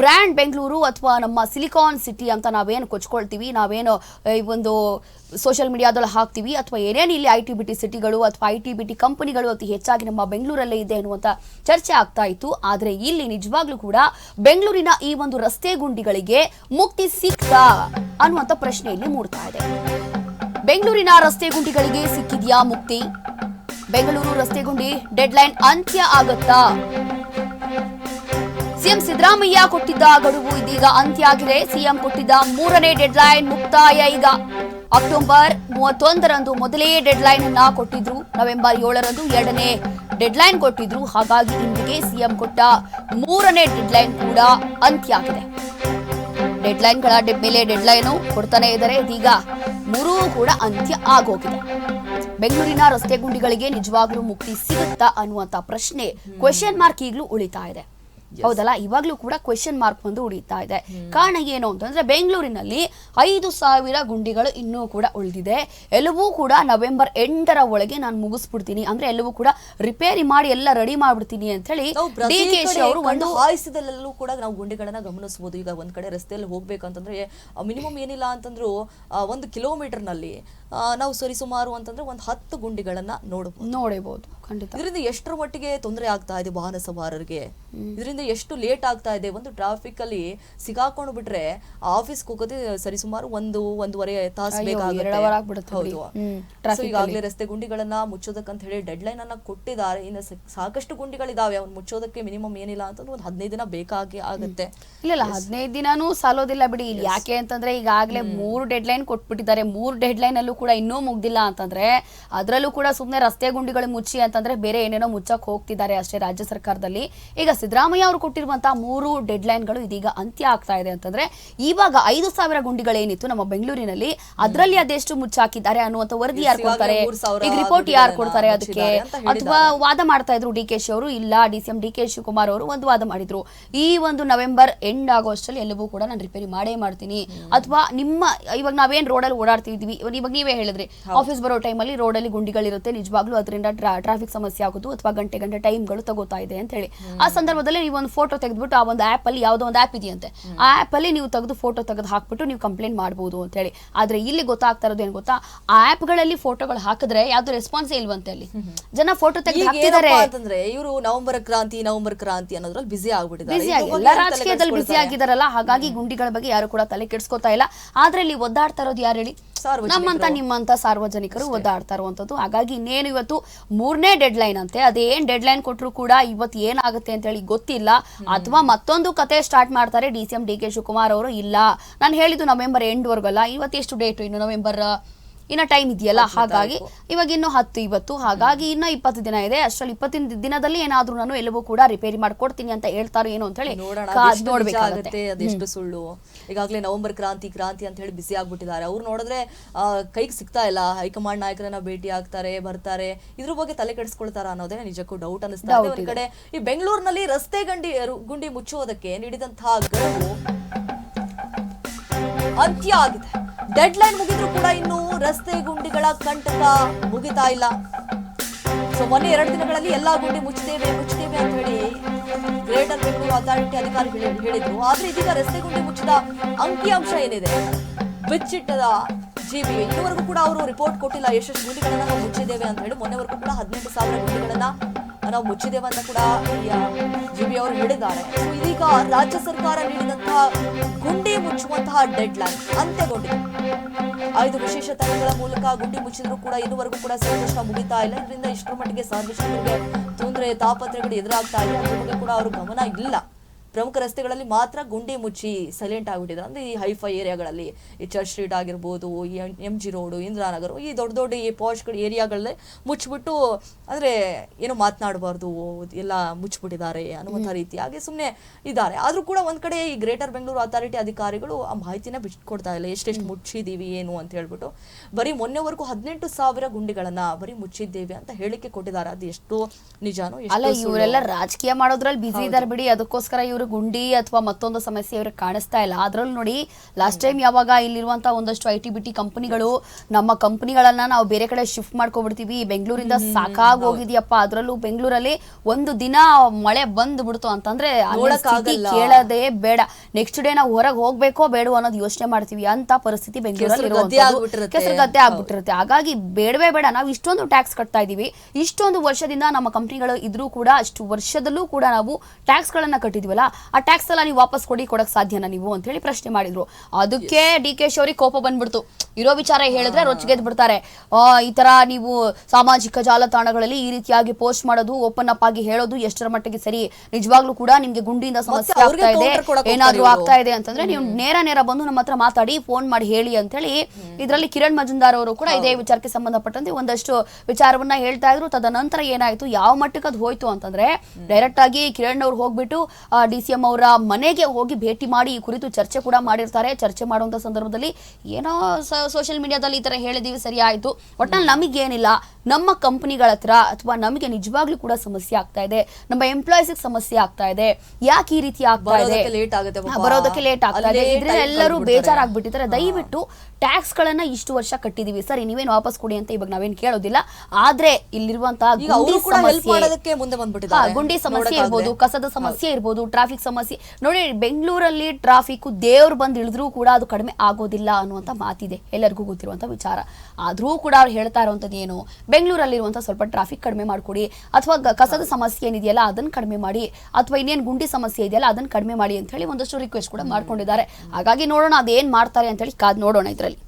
Brand Bengaluru ಅಥವಾ ನಮ್ಮ silicon city ಅಂತ ನಾವೇನು ಕೊಚ್ಕೊಳ್ತೀವಿ, ನಾವೇನು ಈ ಒಂದು ಸೋಷಿಯಲ್ ಮೀಡಿಯಾದಲ್ಲಿ ಹಾಕ್ತೀವಿ ಅಥವಾ ಏನೇನು ಇಲ್ಲಿ ಐ ಟಿ ಬಿ ಟಿ ಸಿಟಿಗಳು ಅಥವಾ ಐ ಟಿ ಬಿ ಟಿ ಕಂಪನಿಗಳು ಅತಿ ಹೆಚ್ಚಾಗಿ ನಮ್ಮ ಬೆಂಗಳೂರಲ್ಲೇ ಇದೆ ಅನ್ನುವಂಥ ಚರ್ಚೆ ಆಗ್ತಾ ಇತ್ತು. ಆದರೆ ಇಲ್ಲಿ ನಿಜವಾಗ್ಲೂ ಕೂಡ ಬೆಂಗಳೂರಿನ ಈ ಒಂದು ರಸ್ತೆ ಗುಂಡಿಗಳಿಗೆ ಮುಕ್ತಿ ಸಿಕ್ತಾ ಅನ್ನುವಂಥ ಪ್ರಶ್ನೆ ಇಲ್ಲಿ ಮೂಡ್ತಾ ಇದೆ. ಬೆಂಗಳೂರಿನ ರಸ್ತೆ ಗುಂಡಿಗಳಿಗೆ ಸಿಕ್ಕಿದ್ಯಾ ಮುಕ್ತಿ? ಬೆಂಗಳೂರು ರಸ್ತೆ ಗುಂಡಿ ಡೆಡ್ಲೈನ್ ಅಂತ್ಯ ಆಗತ್ತಾ? ಸಿಎಂ ಸಿದ್ದರಾಮಯ್ಯ ಕೊಟ್ಟಿದ್ದ ಗಡುವು ಇದೀಗ ಅಂತ್ಯ ಆಗಿದೆ ಸಿಎಂ ಕೊಟ್ಟಿದ್ದ ಮೂರನೇ ಡೆಡ್ಲೈನ್ ಮುಕ್ತಾಯ ಈಗ. ಅಕ್ಟೋಬರ್ ಮೂವತ್ತೊಂದರಂದು ಮೊದಲೇ ಡೆಡ್ಲೈನ್ ಅನ್ನ ಕೊಟ್ಟಿದ್ರು. ನವೆಂಬರ್ ಏಳರಂದು ಎರಡನೇ ಡೆಡ್ಲೈನ್ ಕೊಟ್ಟಿದ್ರು. ಹಾಗಾಗಿ ಇಂದಿಗೆ ಸಿಎಂ ಕೊಟ್ಟ ಮೂರನೇ ಡೆಡ್ಲೈನ್ ಕೂಡ ಅಂತ್ಯ ಆಗಿದೆ ಡೆಡ್ಲೈನ್ಗಳ ಮೇಲೆ ಡೆಡ್ಲೈನು ಕೊಡ್ತಾನೆ ಇದ್ದರೆ. ಇದೀಗ ಮೂರೂ ಕೂಡ ಅಂತ್ಯ ಆಗೋಗಿದೆ. ಬೆಂಗಳೂರಿನ ರಸ್ತೆ ಗುಂಡಿಗಳಿಗೆ ನಿಜವಾಗ್ಲೂ ಮುಕ್ತಿ ಸಿಗುತ್ತಾ ಅನ್ನುವಂತ ಪ್ರಶ್ನೆ ಕ್ವೆಶನ್ ಮಾರ್ಕ್ ಈಗಲೂ ಉಳಿತಾ ಇದೆ. ಹೌದಲ್ಲ? ಇವಾಗ್ಲೂ ಕೂಡ ಕ್ವೆಶನ್ ಮಾರ್ಕ್ ಬಂದು ಉಳಿತಾ ಇದೆ. ಕಾರಣ ಏನು ಅಂತಂದ್ರೆ ಬೆಂಗಳೂರಿನಲ್ಲಿ ಐದು ಸಾವಿರ ಗುಂಡಿಗಳು ಇನ್ನೂ ಕೂಡ ಉಳಿದಿದೆ. ಎಲ್ಲವೂ ಕೂಡ ನವೆಂಬರ್ ಎಂಟರ ಒಳಗೆ ನಾನು ಮುಗಿಸ್ಬಿಡ್ತೀನಿ. ಅಂದ್ರೆ ಎಲ್ಲವೂ ಕೂಡ ರಿಪೇರಿ ಮಾಡಿ ಎಲ್ಲ ರೆಡಿ ಮಾಡ್ಬಿಡ್ತೀನಿ ಅಂತ ಹೇಳಿ ಡಿ ಕೆ ಅವರು ಒಂದು ಕಣ್ಣು ಕೂಡ ನಾವು ಗುಂಡಿಗಳನ್ನ ಗಮನಿಸಬಹುದು ಈಗ ಒಂದ್ ಕಡೆ ರಸ್ತೆಯಲ್ಲಿ ಹೋಗ್ಬೇಕಂತಂದ್ರೆ ಮಿನಿಮಮ್ ಏನಿಲ್ಲ ಅಂತಂದ್ರು ಒಂದು ಕಿಲೋಮೀಟರ್ನಲ್ಲಿ ಆ, ನಾವು ಸರಿಸುಮಾರು ಅಂತಂದ್ರೆ ಒಂದು ಹತ್ತು ಗುಂಡಿಗಳನ್ನ ನೋಡಬಹುದು ನೋಡಬಹುದು ಖಂಡಿತ. ಇದರಿಂದ ಎಷ್ಟರ ಮಟ್ಟಿಗೆ ತೊಂದರೆ ಆಗ್ತಾ ಇದೆ ವಾಹನ ಸವಾರರಿಗೆ? ಇದರಿಂದ ಎಷ್ಟು ಲೇಟ್ ಆಗ್ತಾ ಇದೆ? ಒಂದು ಟ್ರಾಫಿಕ್ ಅಲ್ಲಿ ಸಿಗಾಕೊಂಡು ಬಿಟ್ರೆ ಆಫೀಸ್ ಹೋಗೋದೇ ಸರಿಸುಮಾರು ಒಂದು ಒಂದೂವರೆ ತಾಸು ಬೇಕಾಗುತ್ತೆ. ಸೊ ಈಗಾಗಲೇ ರಸ್ತೆ ಗುಂಡಿಗಳನ್ನ ಮುಚ್ಚೋದಕ್ಕಂತ ಹೇಳಿ ಡೆಡ್ ಲೈನ್ ಅನ್ನ ಕೊಟ್ಟಿದ್ದಾರೆ. ಇನ್ನು ಸಾಕಷ್ಟು ಗುಂಡಿಗಳಿದಾವೆ. ಅವ್ನು ಮುಚ್ಚೋದಕ್ಕೆ ಮಿನಿಮಮ್ ಏನಿಲ್ಲ ಅಂತ ಒಂದು ಹದಿನೈದು ದಿನ ಬೇಕಾಗಿ ಆಗುತ್ತೆ. ಇಲ್ಲ ಇಲ್ಲ ಹದಿನೈದು ದಿನಾನೂ ಸಾಲೋದಿಲ್ಲ ಬಿಡಿ. ಇಲ್ಲಿ ಯಾಕೆ ಅಂತಂದ್ರೆ ಈಗಾಗಲೇ ಮೂರು ಡೆಡ್ ಲೈನ್ ಕೊಟ್ಬಿಟ್ಟಿದ್ದಾರೆ. ಮೂರು ಡೆಡ್ ಲೈನ್ ಅಲ್ಲೂ ಕೂಡ ಇನ್ನೂ ಮುಗ್ದಿಲ್ಲ ಅಂತಂದ್ರೆ ಅದರಲ್ಲೂ ಕೂಡ ಸುಮ್ಮನೆ ರಸ್ತೆ ಗುಂಡಿಗಳು ಮುಚ್ಚಿ ಅಂತಂದ್ರೆ ಬೇರೆ ಏನೇನೋ ಮುಚ್ಚಕ್ ಹೋಗ್ತಿದ್ದಾರೆ ಅಷ್ಟೇ ರಾಜ್ಯ ಸರ್ಕಾರದಲ್ಲಿ. ಈಗ ಸಿದ್ದರಾಮಯ್ಯ ಅವರು ಕೊಟ್ಟಿರುವಂತಹ ಮೂರು ಡೆಡ್ ಲೈನ್ಗಳು ಇದೀಗ ಅಂತ್ಯ ಆಗ್ತಾ ಇದೆ ಅಂತಂದ್ರೆ ಇವಾಗ ಐದು ಸಾವಿರ ಗುಂಡಿಗಳೇನಿತ್ತು ನಮ್ಮ ಬೆಂಗಳೂರಿನಲ್ಲಿ. ಅದರಲ್ಲಿ ಅದೆಷ್ಟು ಮುಚ್ಚಾಕಿದ್ದಾರೆ ಅನ್ನುವಂಥ ವರದಿ ಯಾರು ಕೊಡ್ತಾರೆ? ಈಗ ರಿಪೋರ್ಟ್ ಯಾರು ಕೊಡ್ತಾರೆ ಅದಕ್ಕೆ. ಅಥವಾ ವಾದ ಮಾಡ್ತಾ ಇದ್ರು ಡಿ ಕೆ ಶಿ ಅವರು? ಇಲ್ಲ D C M D K Shivakumar ಅವರು ಒಂದು ವಾದ ಮಾಡಿದ್ರು. ಈ ಒಂದು ನವೆಂಬರ್ ಎಂಡ್ ಆಗೋ ಅಷ್ಟರಲ್ಲಿ ಎಲ್ಲವೂ ಕೂಡ ನಾನು ರಿಪೇರಿ ಮಾಡೇ ಮಾಡ್ತೀನಿ. ಅಥವಾ ನಿಮ್ಮ ಇವಾಗ ನಾವೇನ್ ರೋಡಲ್ಲಿ ಓಡಾಡ್ತಿದ್ವಿ ಇವಾಗ ಇವಾಗ ನೀವೇ ಹೇಳಿದ್ರಿ ಆಫೀಸ್ ಬರೋ ಟೈಮಲ್ಲಿ ರೋಡಲ್ಲಿ ಗುಂಡಿಗಳಿರುತ್ತೆ ನಿಜವಾಗ್ಲೂ ಅದರಿಂದ ಟ್ರಾಫಿಕ್ ಸಮಸ್ಯೆ ಆಗೋದು ಅಥವಾ ಗಂಟೆ ಗಂಟೆ ಟೈಮ್ಗಳು ತಗೋತಾ ಇದೆ ಅಂತ ಹೇಳಿ. ಆ ಸಂದರ್ಭದಲ್ಲಿ ನೀವು ಒಂದು ಫೋಟೋ ತೆಗೆದ್ಬಿಟ್ಟು ಆ ಒಂದು ಆಪ್ ಅಲ್ಲಿ ಯಾವುದೋ ಒಂದು ಆಪ್ ಇದೆಯಂತೆ. ಆ ಆಪ್ ಅಲ್ಲಿ ನೀವು ತೆಗೆದು ಫೋಟೋ ತೆಗೆದು ಹಾಕ್ಬಿಟ್ಟು ನೀವು ಕಂಪ್ಲೇಂಟ್ ಮಾಡಬಹುದು ಅಂತ ಹೇಳಿ. ಆದ್ರೆ ಇಲ್ಲಿ ಗೊತ್ತಾಗ್ತಾ ಇರೋದು ಏನ್ ಗೊತ್ತಾ? ಆ ಆಪ್ಗಳಲ್ಲಿ ಫೋಟೋಗಳು ಹಾಕಿದ್ರೆ ಯಾವ್ದು ರೆಸ್ಪಾನ್ಸ್ ಇಲ್ವಂತೆ ಅಲ್ಲಿ. ಜನ ಫೋಟೋ ತೆಗೆದು ಈಗ ಹಾಕ್ತಿದ್ದಾರೆ. ಅಂತಂದ್ರೆ ಇವರು ನವಂಬರ್ ಕ್ರಾಂತಿ ನವಂಬರ್ ಕ್ರಾಂತಿ ಅನ್ನೋದ್ರಲ್ಲಿ ಬಿಸಿ ಆಗ್ಬಿಟ್ಟಿದ್ದಾರೆ. ಬಿಸಿ ರಾಜಕೀಯದಲ್ಲಿ ಬಿಸಿ? ಆಗಿದಾರಲ್ಲ ಹಾಗಾಗಿ ಗುಂಡಿಗಳ ಬಗ್ಗೆ ಯಾರು ಕೂಡ ತಲೆ ಕೆಡಿಸ್ಕೊತಾ ಇಲ್ಲ. ಆದ್ರೆ ಇಲ್ಲಿ ಒದ್ದಾಡ್ತಾ ಇರೋದು ಯಾರು ಹೇಳಿ. ನಮ್ಮಂತ ನಿಮ್ಮಂತ ಸಾರ್ವಜನಿಕರು ಒದ್ದಾಡ್ತಾ ಇರುವಂತದ್ದು ಹಾಗಾಗಿ ಇನ್ನೇನು ಇವತ್ತು ಮೂರನೇ ಡೆಡ್ ಲೈನ್ ಅಂತೆ ಅದೇನ್ ಡೆಡ್ ಲೈನ್ ಕೊಟ್ಟರು ಕೂಡ ಇವತ್ತು ಏನಾಗುತ್ತೆ ಅಂತ ಹೇಳಿ ಗೊತ್ತಿಲ್ಲ ಅಥವಾ ಮತ್ತೊಂದು ಕತೆ ಸ್ಟಾರ್ಟ್ ಮಾಡ್ತಾರೆ D C M D K Shivakumar ಅವರು ಇಲ್ಲ. ನಾನು ಹೇಳಿದ್ದು ನವೆಂಬರ್ ಎಂಡ್ ವರ್ಗಲ್ಲ ಇವತ್ತು ಎಷ್ಟು ಡೇಟ್ ಇನ್ನು ನವೆಂಬರ್ ಇನ್ನ ಟೈಮ್ ಇದೆಯಲ್ಲ? ಹಾಗಾಗಿ ಇವಾಗ ಇನ್ನು ಹತ್ತು ಇವತ್ತು. ಹಾಗಾಗಿ ಇನ್ನ ಇಪ್ಪತ್ತು ದಿನ ಇದೆ. ಅಷ್ಟರಲ್ಲಿ ಇಪ್ಪತ್ತಿನ ದಿನದಲ್ಲಿ ಏನಾದರೂ ನಾನು ಎಲ್ಲವೂ ಕೂಡ ರಿಪೇರಿ ಮಾಡ್ಕೊಡ್ತೀನಿ ಅಂತ ಹೇಳ್ತಾರೋ ಏನು ಅಂತ ಹೇಳಿ ನೋಡ್ಬೇಕಾಗತ್ತೆ. ಅದೆಷ್ಟು ಸುಳ್ಳು? ಈಗಾಗಲೇ ನವೆಂಬರ್ ಕ್ರಾಂತಿ ಕ್ರಾಂತಿ ಅಂತ ಹೇಳಿ ಬಿಸಿ ಆಗ್ಬಿಟ್ಟಿದ್ದಾರೆ. ಅವ್ರು ನೋಡಿದ್ರೆ ಕೈಗೆ ಸಿಗ್ತಾ ಇಲ್ಲ. ಹೈಕಮಾಂಡ್ ನಾಯಕರನ್ನ ಭೇಟಿ ಆಗ್ತಾರೆ ಬರ್ತಾರೆ. ಇದ್ರ ಬಗ್ಗೆ ತಲೆ ಕೆಡಿಸ್ಕೊಳ್ತಾರ ಅನ್ನೋದೇ ನಿಜಕ್ಕೂ ಡೌಟ್ ಅನಿಸ್ತಾ ಇದೆ. ಒಂದ್ ಕಡೆ ಈ ಬೆಂಗಳೂರಿನಲ್ಲಿ ರಸ್ತೆ ಗಂಡಿ ಗುಂಡಿ ಮುಚ್ಚುವುದಕ್ಕೆ ನೀಡಿದಂತಹ ಗಡುವು ಅಂತ್ಯ ಆಗಿದೆ. ಡೆಡ್ ಲೈನ್ ಮುಗಿದ್ರು ಕೂಡ ಇನ್ನು ರಸ್ತೆ ಗುಂಡಿಗಳ ಕಂಟಕ ಮುಗಿತಾ ಇಲ್ಲ. ಸೊ ಮೊನ್ನೆ ಎರಡು ದಿನಗಳಲ್ಲಿ ಎಲ್ಲಾ ಗುಂಡಿ ಮುಚ್ಚುತ್ತೇವೆ ಮುಚ್ಚುತ್ತೇವೆ ಅಂತ ಹೇಳಿ ಗ್ರೇಟರ್ ಬೆಂಗಳೂರು ಅಥಾರಿಟಿ ಅಧಿಕಾರಿಗಳು ಹೇಳಿ- ಹೇಳಿದ್ರು. ಆದ್ರೆ ಇದೀಗ ರಸ್ತೆ ಗುಂಡಿ ಮುಚ್ಚಿದ ಅಂಕಿಅಂಶ ಏನಿದೆ? ಬಿಚ್ಚಿಟ್ಟದ ಜಿಬಿ ಇದುವರೆಗೂ ಕೂಡ ಅವರು ರಿಪೋರ್ಟ್ ಕೊಟ್ಟಿಲ್ಲ ಎಷ್ಟೆಷ್ಟು ಗುಂಡಿಗಳನ್ನ ನಾವು ಮುಚ್ಚಿದ್ದೇವೆ ಅಂತ ಹೇಳಿ. ಮೊನ್ನೆವರೆಗೂ ಕೂಡ ಹದಿನೆಂಟು ಸಾವಿರ ಗುಂಡಿಗಳನ್ನ ನಾವು ಮುಚ್ಚಿದೇವನ್ನ ಕೂಡ ಜಿಬಿ ಅವರು ಹೇಳಿದ್ದಾರೆ. ಇದೀಗ ರಾಜ್ಯ ಸರ್ಕಾರ ನೀಡಿದಂತಹ ಗುಂಡಿ ಮುಚ್ಚುವಂತಹ ಡೆಡ್ ಲೈನ್ ಅಂತ್ಯಗೊಂಡಿದೆ. ಐದು ವಿಶೇಷ ತಂಡಗಳ ಮೂಲಕ ಗುಂಡಿ ಮುಚ್ಚಿದ್ರು ಕೂಡ ಇದುವರೆಗೂ ಕೂಡ ಸಂಕಷ್ಟ ಮುಗಿತಾ ಇಲ್ಲ. ಇದರಿಂದ ಇಷ್ಟರ ಮಟ್ಟಿಗೆ ಸಾರ್ವಜನಿಕರಿಗೆ ತೊಂದರೆ, ತಾಪತ್ರೆಗಳು ಎದುರಾಗ್ತಾ ಇಲ್ಲ ಅದ್ರ ಬಗ್ಗೆ ಕೂಡ ಅವರು ಗಮನ ಇಲ್ಲ. ಪ್ರಮುಖ ರಸ್ತೆಗಳಲ್ಲಿ ಮಾತ್ರ ಗುಂಡಿ ಮುಚ್ಚಿ ಸೈಲೆಂಟ್ ಆಗಿಬಿಟ್ಟಿದೆ. ಅಂದ್ರೆ ಈ ಹೈಫೈ ಏರಿಯಾಗಳಲ್ಲಿ ಈ ಚರ್ಚ್ ಸ್ಟ್ರೀಟ್ ಆಗಿರ್ಬೋದು ಈ ಎಂ ಜಿ ರೋಡು ಇಂದಿರಾನಗರ ಈ ದೊಡ್ಡ ದೊಡ್ಡ ಈ ಪಾಶ್ಗಳ ಏರಿಯಾಗಳಲ್ಲೇ ಮುಚ್ಚಿಬಿಟ್ಟು ಅಂದ್ರೆ ಏನು ಮಾತನಾಡಬಾರ್ದು ಎಲ್ಲ ಮುಚ್ಚಿಬಿಟ್ಟಿದ್ದಾರೆ ಅನ್ನುವಂಥ ರೀತಿ. ಹಾಗೆ ಸುಮ್ಮನೆ ಇದ್ದಾರೆ. ಆದ್ರೂ ಕೂಡ ಒಂದು ಕಡೆ ಈ ಗ್ರೇಟರ್ ಬೆಂಗಳೂರು ಅಥಾರಿಟಿ ಅಧಿಕಾರಿಗಳು ಆ ಮಾಹಿತಿನ ಬಿಟ್ಕೊಡ್ತಾ ಇಲ್ಲ. ಎಷ್ಟೆಷ್ಟು ಮುಚ್ಚಿದ್ದೀವಿ ಏನು ಅಂತ ಹೇಳ್ಬಿಟ್ಟು. ಬರೀ ಮೊನ್ನೆವರೆಗೂ ಹದಿನೆಂಟು ಸಾವಿರ ಗುಂಡಿಗಳನ್ನ ಬರೀ ಮುಚ್ಚಿದ್ದೇವೆ ಅಂತ ಹೇಳಿಕೆ ಕೊಟ್ಟಿದ್ದಾರೆ. ಅದು ಎಷ್ಟು ನಿಜಾನೋ ಅಲ್ಲ ಇವರೆಲ್ಲ ರಾಜಕೀಯ ಮಾಡೋದ್ರಲ್ಲಿ ಬಿಜಿ ಇದ್ದಾರೆ ಬಿಡಿ. ಅದಕ್ಕೋಸ್ಕರ ಇವ್ರು ಇವರು ಗುಂಡಿ ಅಥವಾ ಮತ್ತೊಂದು ಸಮಸ್ಯೆ ಇವ್ರಿಗೆ ಕಾಣಿಸ್ತಾ ಇಲ್ಲ. ಅದ್ರಲ್ಲಿ ನೋಡಿ ಲಾಸ್ಟ್ ಟೈಮ್ ಯಾವಾಗ ಇಲ್ಲಿರುವಂತ ಒಂದಷ್ಟು ಐ ಟಿ ಬಿ ಟಿ ಕಂಪನಿಗಳು ನಮ್ಮ ಕಂಪನಿಗಳನ್ನ ನಾವು ಬೇರೆ ಕಡೆ ಶಿಫ್ಟ್ ಮಾಡ್ಕೊಬಿಡ್ತೀವಿ. ಬೆಂಗಳೂರಿಂದ ಸಾಕಾಗಿ ಹೋಗಿದ್ಯಪ್ಪ ಅದ್ರಲ್ಲೂ ಬೆಂಗಳೂರಲ್ಲಿ ಒಂದು ದಿನ ಮಳೆ ಬಂದ್ ಬಿಡ್ತು ಅಂತಂದ್ರೆ ಕೇಳದೆ. ಬೇಡ. ನೆಕ್ಸ್ಟ್ ಡೇ ನಾವು ಹೊರಗೆ ಹೋಗ್ಬೇಕೋ ಬೇಡ ಅನ್ನೋದು ಯೋಚನೆ ಮಾಡ್ತೀವಿ. ಅಂತ ಪರಿಸ್ಥಿತಿ ಬೆಂಗಳೂರಲ್ಲಿ. ಕೆಸರು ಗದ್ದೆ ಆಗ್ಬಿಟ್ಟಿರುತ್ತೆ. ಹಾಗಾಗಿ ಬೇಡವೇ ಬೇಡ. ನಾವು ಇಷ್ಟೊಂದು ಟ್ಯಾಕ್ಸ್ ಕಟ್ತಾ ಇದೀವಿ ಇಷ್ಟೊಂದು ವರ್ಷದಿಂದ ನಮ್ಮ ಕಂಪ್ನಿಗಳು ಇದ್ರೂ ಕೂಡ ಅಷ್ಟು ವರ್ಷದಲ್ಲೂ ಕೂಡ ನಾವು ಟ್ಯಾಕ್ಸ್ ಗಳನ್ನ ಕಟ್ಟಿದೀವಲ್ಲ ಆ ಟ್ಯಾಕ್ಸ್ ಎಲ್ಲ ನೀವು ವಾಪಸ್ ಕೊಡಿ ಕೊಡಕ್ ಸಾಧ್ಯನಾ ನೀವು ಅಂತ ಹೇಳಿ ಪ್ರಶ್ನೆ ಮಾಡಿದ್ರು. ಅದಕ್ಕೆ ಡಿ ಕೆ ಶಿ ಅವ್ರಿಗೆ ಕೋಪ ಬಂದ್ಬಿಡ್ತು. ಇರೋ ವಿಚಾರ ಹೇಳಿದ್ರೆ ರೊಚ್ಚಿಗೆದ್ ಬಿಡ್ತಾರೆ. ಆ, ಈ ತರ ನೀವು ಸಾಮಾಜಿಕ ಜಾಲತಾಣಗಳಲ್ಲಿ ಈ ರೀತಿಯಾಗಿ ಪೋಸ್ಟ್ ಮಾಡೋದು ಓಪನ್ ಅಪ್ ಆಗಿ ಹೇಳೋದು ಎಷ್ಟರ ಮಟ್ಟಿಗೆ ಸರಿ? ನಿಜವಾಗ್ಲೂ ಕೂಡ ನಿಮ್ಗೆ ಗುಂಡಿಯಿಂದ ಸಮಸ್ಯೆ ಆಗ್ತಾ ಇದೆ. ಏನಾದ್ರೂ ಆಗ್ತಾ ಇದೆ ಅಂತಂದ್ರೆ ನೀವು ನೇರ ನೇರ ಬಂದು ನಮ್ಮ ಹತ್ರ ಮಾತಾಡಿ ಫೋನ್ ಮಾಡಿ ಹೇಳಿ ಅಂತ ಹೇಳಿ ಇದರಲ್ಲಿ ಕಿರಣ್ ಮಜುಂದಾರ್ ಅವರು ಕೂಡ ಇದೇ ವಿಚಾರಕ್ಕೆ ಸಂಬಂಧಪಟ್ಟಂತೆ ಒಂದಷ್ಟು ವಿಚಾರವನ್ನ ಹೇಳ್ತಾ ಇದ್ರು. ತದನಂತರ ಏನಾಯ್ತು? ಯಾವ ಮಟ್ಟಕ್ಕೆ ಅದು ಹೋಯ್ತು ಅಂತಂದ್ರೆ ಡೈರೆಕ್ಟ್ ಆಗಿ ಕಿರಣ್ ಅವ್ರು ಹೋಗ್ಬಿಟ್ಟು ಡಿ ಸಿ ಎಂ ಅವರ ಮನೆಗೆ ಹೋಗಿ ಭೇಟಿ ಮಾಡಿ ಈ ಕುರಿತು ಚರ್ಚೆ ಕೂಡ ಮಾಡಿರ್ತಾರೆ. ಚರ್ಚೆ ಮಾಡುವಂತ ಸಂದರ್ಭದಲ್ಲಿ ಏನೋ ಸೋಷಿಯಲ್ ಮೀಡಿಯಾದಲ್ಲಿ ಈ ತರ ಹೇಳಿದೀವಿ ಸರಿ ಆಯ್ತು. ಒಟ್ನಲ್ಲಿ ನಮಗೇನಿಲ್ಲ. ನಮ್ಮ ಕಂಪ್ನಿಗಳ ಹತ್ರ ಅಥವಾ ನಮಗೆ ನಿಜವಾಗ್ಲೂ ಕೂಡ ಸಮಸ್ಯೆ ಆಗ್ತಾ ಇದೆ. ನಮ್ಮ ಎಂಪ್ಲಾಯೀಸ್ ಸಮಸ್ಯೆ ಆಗ್ತಾ ಇದೆ. ಯಾಕೆ ಈ ರೀತಿ ಆಗ್ತಾ ಇದೆ? ಬರೋದಕ್ಕೆ ಲೇಟ್ ಆಗ್ತಾ ಇದೆ. ಇದ್ರಿಂದ ಎಲ್ಲರೂ. ಬೇಜಾರಾಗ್ಬಿಟ್ಟಿದ್ದಾರೆ ದಯವಿಟ್ಟು ಟ್ಯಾಕ್ಸ್ ಗಳನ್ನ ಇಷ್ಟು ವರ್ಷ ಕಟ್ಟಿದೀವಿ. ಸರಿ ನೀವೇನು ವಾಪಸ್ ಕೊಡಿ ಅಂತ ಇವಾಗ ನಾವೇನ್ ಕೇಳೋದಿಲ್ಲ. ಆದ್ರೆ ಇಲ್ಲಿರುವಂತಹ ಗುಂಡಿ ಸಮಸ್ಯೆ. ಇರ್ಬೋದು ಕಸದ ಸಮಸ್ಯೆ ಇರ್ಬೋದು ಟ್ರಾಫಿಕ್ ಸಮಸ್ಯೆ. ನೋಡಿ, ಬೆಂಗಳೂರಲ್ಲಿ ಟ್ರಾಫಿಕ್ ದೇವ್ರು ಬಂದು ಇಳಿದ್ರೂ ಕೂಡ ಅದು ಕಡಿಮೆ ಆಗೋದಿಲ್ಲ ಅನ್ನುವಂಥ ಮಾತಿದೆ. ಎಲ್ಲರಿಗೂ ಗೊತ್ತಿರುವಂಥ ವಿಚಾರ. ಆದರೂ ಕೂಡ ಅವ್ರು ಹೇಳ್ತಾ ಇರುವಂಥದ್ದು ಏನು? ಬೆಂಗಳೂರಲ್ಲಿರುವಂಥ ಸ್ವಲ್ಪ ಟ್ರಾಫಿಕ್ ಕಡಿಮೆ ಮಾಡಿಕೊಡಿ. ಅಥವಾ ಕಸದ ಸಮಸ್ಯೆ ಏನಿದೆಯಲ್ಲ ಅದನ್ನು ಕಡಿಮೆ ಮಾಡಿ. ಅಥವಾ ಇನ್ನೇನು ಗುಂಡಿ ಸಮಸ್ಯೆ ಇದೆಯಲ್ಲ ಅದನ್ನು ಕಡಿಮೆ ಮಾಡಿ ಅಂತ ಹೇಳಿ ಒಂದಷ್ಟು ರಿಕ್ವೆಸ್ಟ್ ಕೂಡ ಮಾಡ್ಕೊಂಡಿದ್ದಾರೆ. ಹಾಗಾಗಿ ನೋಡೋಣ, ಅದೇನು ಮಾಡ್ತಾರೆ ಅಂತ ಹೇಳಿ ಕಾದ್ ನೋಡೋಣ ಇದ್ರಲ್ಲಿ.